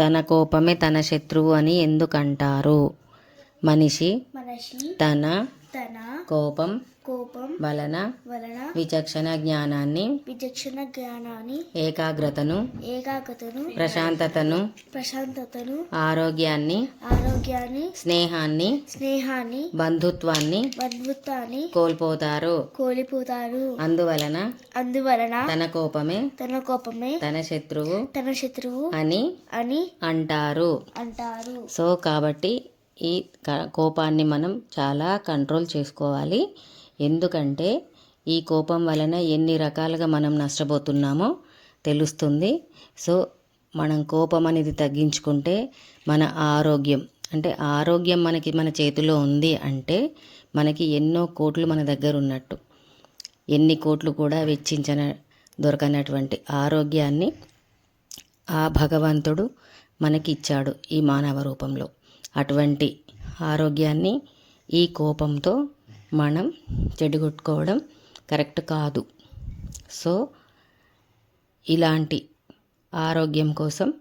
తన కోపమే తన శత్రువు అని ఎందుకంటారు? మనిషి తన తన కోపం కోపం వలన వలన విచక్షణ జ్ఞానాన్ని విచక్షణ జ్ఞానాన్ని ఏకాగ్రతను ఏకాగ్రతను ప్రశాంతతను ప్రశాంతతను ఆరోగ్యాన్ని ఆరోగ్యాన్ని స్నేహాన్ని స్నేహాన్ని బంధుత్వాన్ని బంధుత్వాన్ని కోల్పోతారు. కోల్పోతారు. అందువలన అందువలన తన కోపమే తన కోపమే తన శత్రువు తన శత్రువు అని అని అంటారు. అంటారు. సో కాబట్టి ఈ క- కోపాన్ని మనం చాలా కంట్రోల్ చేసుకోవాలి. ఎందుకంటే ఈ కోపం వలన ఎన్ని రకాలుగా మనం నష్టపోతున్నామో తెలుస్తుంది. సో మనం కోపం అనేది తగ్గించుకుంటే మన ఆరోగ్యం అంటే ఆరోగ్యం మనకి మన చేతిలో ఉంది అంటే మనకి ఎన్నో కోట్లు మన దగ్గర ఉన్నట్టు. ఎన్ని కోట్లు కూడా వెచ్చించిన దొరకనటువంటి ఆరోగ్యాన్ని ఆ భగవంతుడు మనకి ఇచ్చాడు ఈ మానవ రూపంలో. అటువంటి ఆరోగ్యాన్ని ఈ కోపంతో మనం చెడగొట్టుకోవడం కరెక్ట్ కాదు. సో ఇలాంటి ఆరోగ్యం కోసం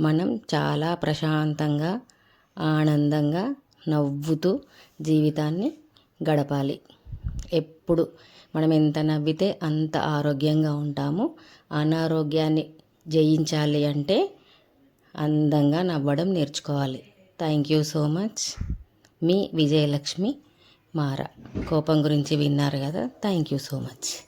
మనం చాలా ప్రశాంతంగా ఆనందంగా నవ్వుతూ జీవితాన్ని గడపాలి. ఎప్పుడు మనం ఎంత నవ్వితే అంత ఆరోగ్యంగా ఉంటాము. అనారోగ్యాన్ని జయించాలి అంటే అందంగా నవ్వడం నేర్చుకోవాలి. థ్యాంక్ యూ సో మచ్ మీ విజయలక్ష్మి మారా. కోపం గురించి విన్నారు కదా? Thank you so much